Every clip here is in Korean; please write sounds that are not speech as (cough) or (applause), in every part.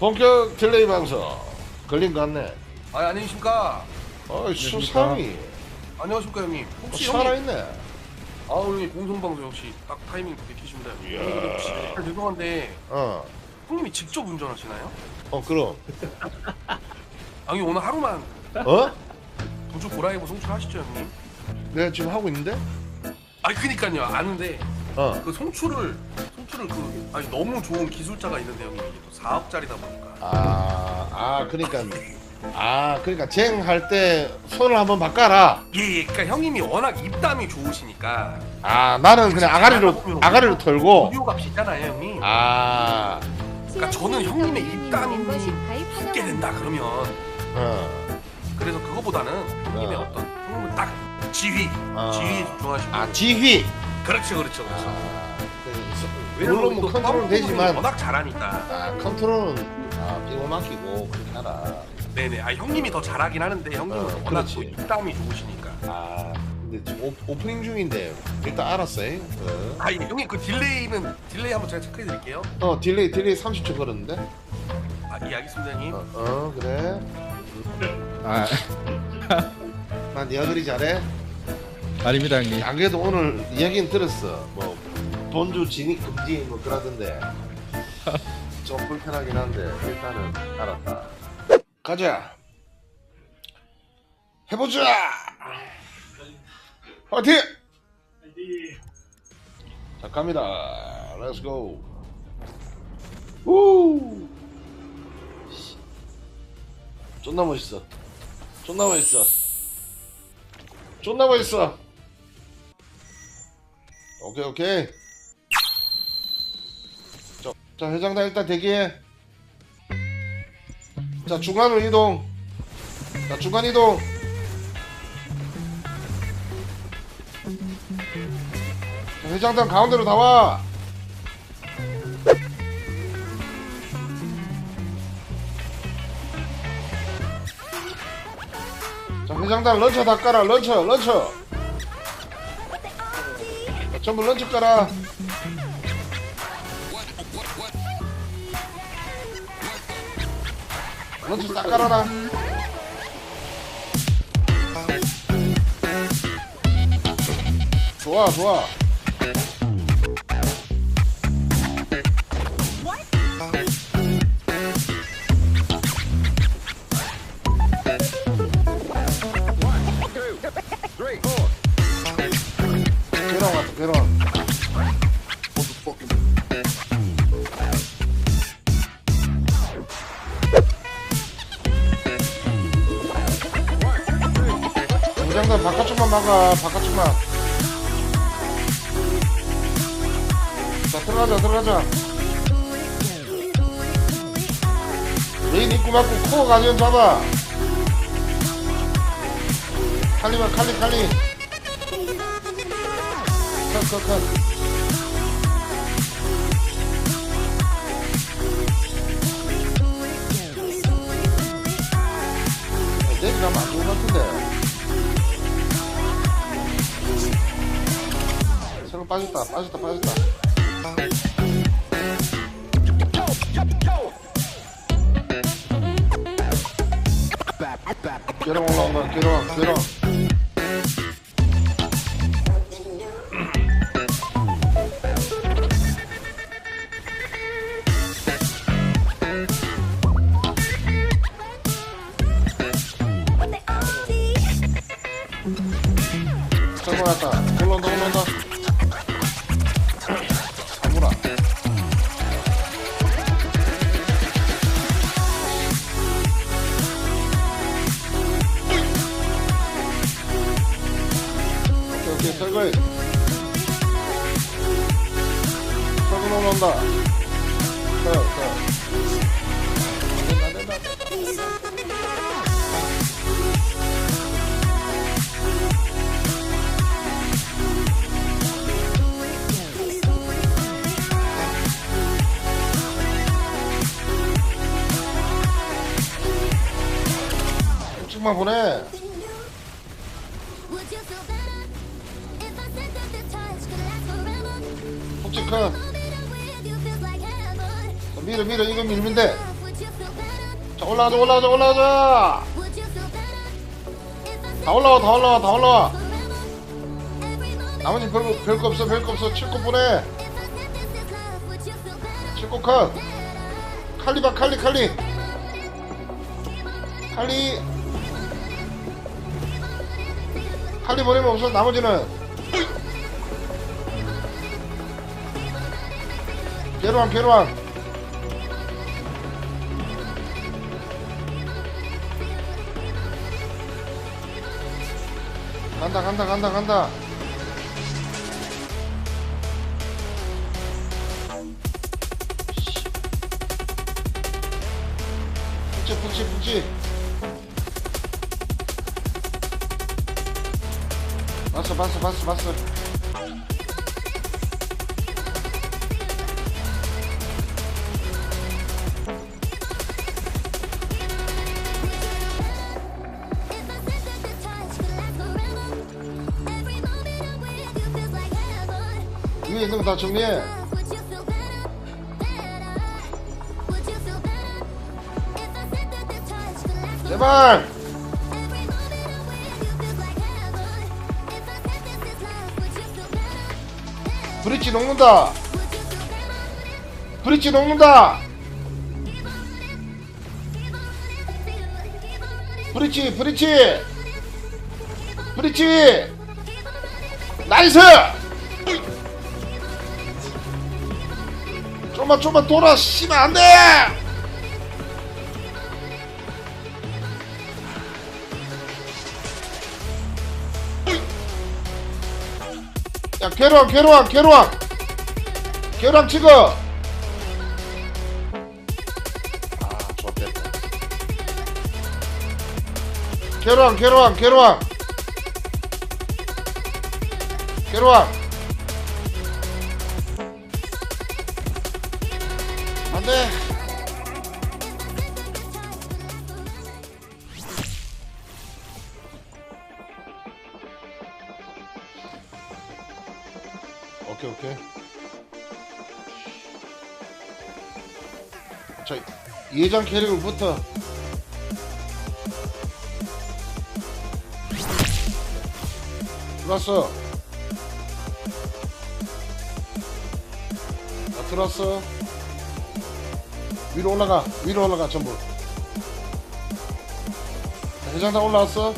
본격 딜레이 방송 걸린 것 같네. 아 안녕하십니까 어이 수상이 안녕하십니까 형님 혹시 어, 형님 살아있네. 아 오늘 공성방송 역시 딱 타이밍 좋게 키십니다 형님 이야. 형님, 혹시 아, 죄송한데 어, 형님이 직접 운전하시나요? 어 그럼 (laughs) 아 형님 오늘 하루만 어? 부주 고라이브 송출하시죠 형님? 내가 지금 하고 있는데? 아니 그니까요 아는데 어. 그 송출을 송출을 그 아니 너무 좋은 기술자가 있는데 형님 이게 또 4억짜리다 보니까. 아, 아 그러니까 아 그러니까 쟁할 때 손을 한번 바꿔라. 예, 예. 그러니까 형님이 워낙 입담이 좋으시니까. 아 나는 그냥 아가리로 아가리로 털고. 오디오 값이 있잖아요 형님. 아, 그러니까 저는 형님의 입담이 붙게 된다 그러면. 어, 그래서 그거보다는 형님의 어. 어 떤 형님은 딱 지휘 어. 지휘에 집중하시고 아 지휘. 그렇죠 그렇죠 그렇죠. 아, 그, 왜냐면 물론 뭐또 컨트롤 되지만 워낙 잘하니까 아 컨트롤은 아 끼고 맡기고 그렇게 하라. 네네 아 형님이 더 잘하긴 하는데 형님은 어, 워낙 그렇지. 또 입담이 좋으시니까 아 근데 지금 오, 오프닝 중인데 일단 알았어요. 어, 아 예, 형님 그 딜레이는 딜레이 한번 제가 체크해 드릴게요 어 딜레이 딜레이 30초 걸었는데. 아예 알겠습니다 형님 어, 어 그래. 아난 그리 잘해. 아닙니다 형님. 안 그래도 오늘 이야기는 들었어. 뭐 본주 진입 금지 뭐 그러던데 (laughs) 좀 불편하긴 한데 일단은 알았다. 가자. 해보자. 파이팅! 자 갑니다. Let's go. 우. 존나 멋있어. 존나 멋있어. 존나 멋있어. 오케이 오케이. 자, 자 회장단 일단 대기해. 자 중간으로 이동. 자 중간 이동. 자, 회장단 가운데로 나와. 자 회장단 런처 다 깔아 런처 런처. 자, 전부 런처 깔아. 런처 싹 깔아라. 좋아 좋아. 부장단 바깥쪽만 막아 바깥쪽만. 자 들어가자 들어가자. 메인 입구 막고 코어 가디언 잡아. 칼리만 칼리 칼리. 컷컷컷. 안 좋은 것 같은데 빠졌다 빠졌다 빠졌다. 계령 올라온다 계령 계령 오케이 오케이 설거해 설거 올라온다 서요 서요 like heaven. 밀어 밀어 이거 밀면 돼 Would you 자 올라가자 올라가자 올라가자 다 올라와 다 올라와 다 올라와 나머지 별거, 별거 없어 별거 없어 칠코 보내? 칠코 컷 칼리 봐 칼리 칼리 칼리 칼리 보내면 없어 나머지는 괴로왕 괴로왕 간다 간다 간다 간다. 붙지 붙지 붙지 봤어 봤어 봤어 봤어 Would you feel better? Better? 브릿지 녹는다? 브릿지 녹는다 브릿지 브릿지 브릿지 나이스 좀만 좀만 돌아 씨발 안돼! 야 괴로왕 괴로왕 괴로왕 괴로왕 찍어! 아 좋겠다. 괴로왕 괴로왕 괴로왕 괴로왕 안돼 오케이 오케이. 자 예전 캐릭터부터. 들어왔어. 나 들어왔어 위로 올라가. 위로 올라가 전부. 자, 해장당 올라왔어?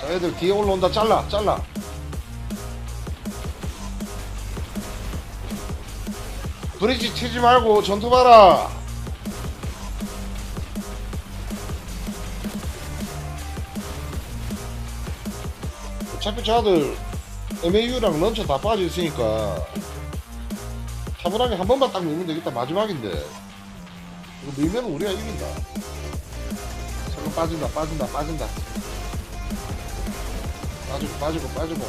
자 애들 뒤에 올라온다. 잘라 잘라. 브릿지 치지 말고 전투 봐라. 어차피 저들 MAU랑 런처 다 빠져 있으니까 차분하게 한 번만 딱 밀면 되겠다 마지막인데. 이거 밀면 우리가 이긴다. 잠깐 빠진다 빠진다 빠진다. 빠지고 빠지고 빠지고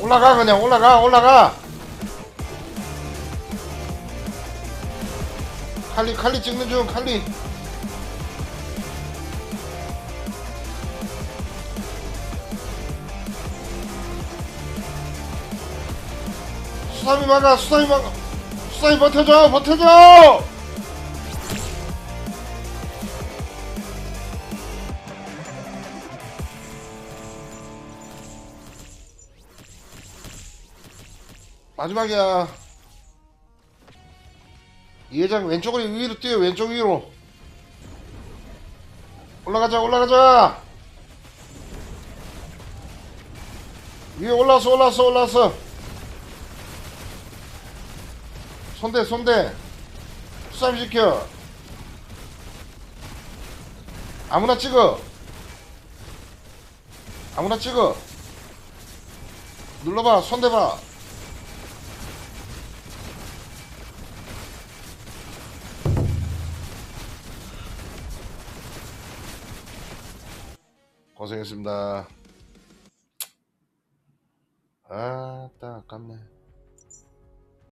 올라가 그냥 올라가 올라가. 칼리 칼리 찍는 중 칼리. 수삼이 막아 수삼이 막아. 수삼이 버텨줘 버텨줘 마지막이야. 이 회장 왼쪽으로 위로 뛰어 왼쪽 위로. 올라가자 올라가자. 위에 올라서 올라서 올라서. 손대 손대. 수삼시켜. 아무나 찍어. 아무나 찍어. 눌러봐 손대봐 고생했습니다. 아따 아깝네